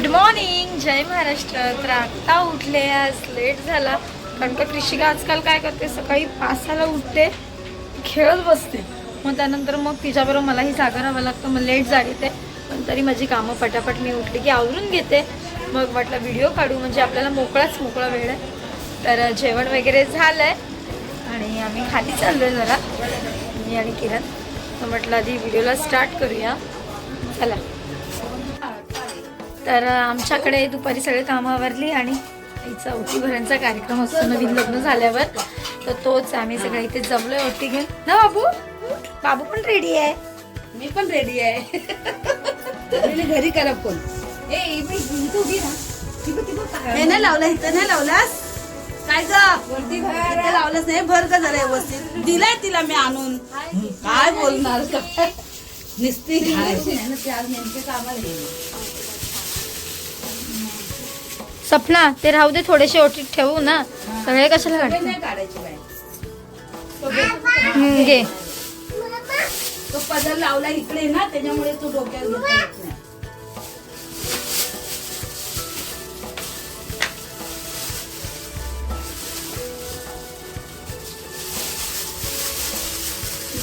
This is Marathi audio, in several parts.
गुड मॉर्निंग जय महाराष्ट्र. तर आत्ता उठले आज. लेट झाला. कारण का कृषिका आजकाल काय करते? सकाळी पाचला उठते खेळत बसते. मग त्यानंतर मग तिच्याबरोबर मलाही जागा राहावं लागतं. मग लेट झाली ते. पण तरी माझी कामं पटापट मी उठली की आवरून घेते. मग म्हटलं व्हिडिओ काढू. म्हणजे आपल्याला मोकळाच मोकळा वेळ आहे. तर जेवण वगैरे झालं आहे आणि आम्ही खाली चाललो आहे जरा. मी आणि किरण. तर म्हटलं आधी व्हिडिओला स्टार्ट करूया. चला. तर आमच्याकडे दुपारी सगळे कामं आवरली आणि आईचा ओटी भरांचा कार्यक्रम असतो नवीन लग्न झाल्यावर. तर तोच आम्ही सगळे इथे जमलोय ओटी घेऊन. ना बाबू? बाबू पण रेडी आहे. मी पण रेडी आहे. घरी करा फोन. ए? हे नाही लावलं इथं नाही लावलास? काय ग? वरती भर लावलंच नाही? भर का जरा व्यवस्थित? दिलाय तिला मी आणून. काय बोलणार निस्ती सपना ते राहू दे थोडेसे ओटीत ठेवू ना. सगळे कशाला काढायची घे. तो पदर लावला इकडे ना त्याच्यामुळे तू डोक्यात घेता येत नाही.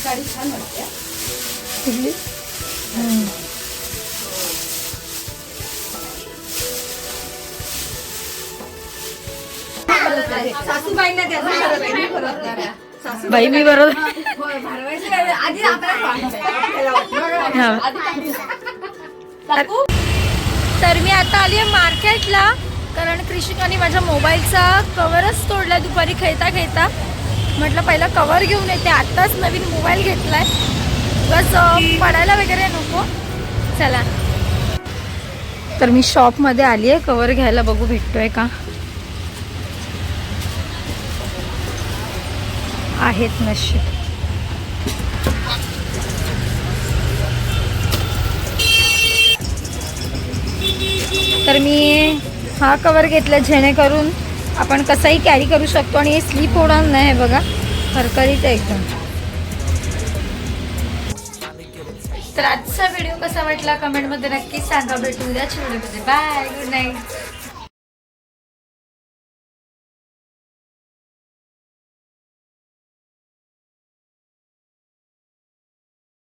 साडी छान वाटते बाई मी बरोबर होय, भरवायची काय? आधी आपल्याला पाहायचं. हा. आधी काकू? तर मी आता आली आहे मार्केटला कारण कृषिकाने माझ्या मोबाईलचा कवरच तोडला दुपारी खेळता खेळता म्हटलं पहिला कवर घेऊन येते. आत्ताच नवीन मोबाईल घेतलाय. बस अं, पडायला वगैरे नको. चला. तर मी शॉपमध्ये आली आहे. कवर घ्यायला बघू भेटतोय का? आहेत नशीब. तर मी हा कवर घेतला जेणेकरून आपण कसाही कॅरी करू शकतो आणि हे स्लीप होणार नाही हे बघा. खरखरीत एकदम. तर आजचा व्हिडिओ कसा वाटला? कमेंटमध्ये नक्कीच सांगा. भेटून द्या व्हिडिओमध्ये बाय गुड नाईट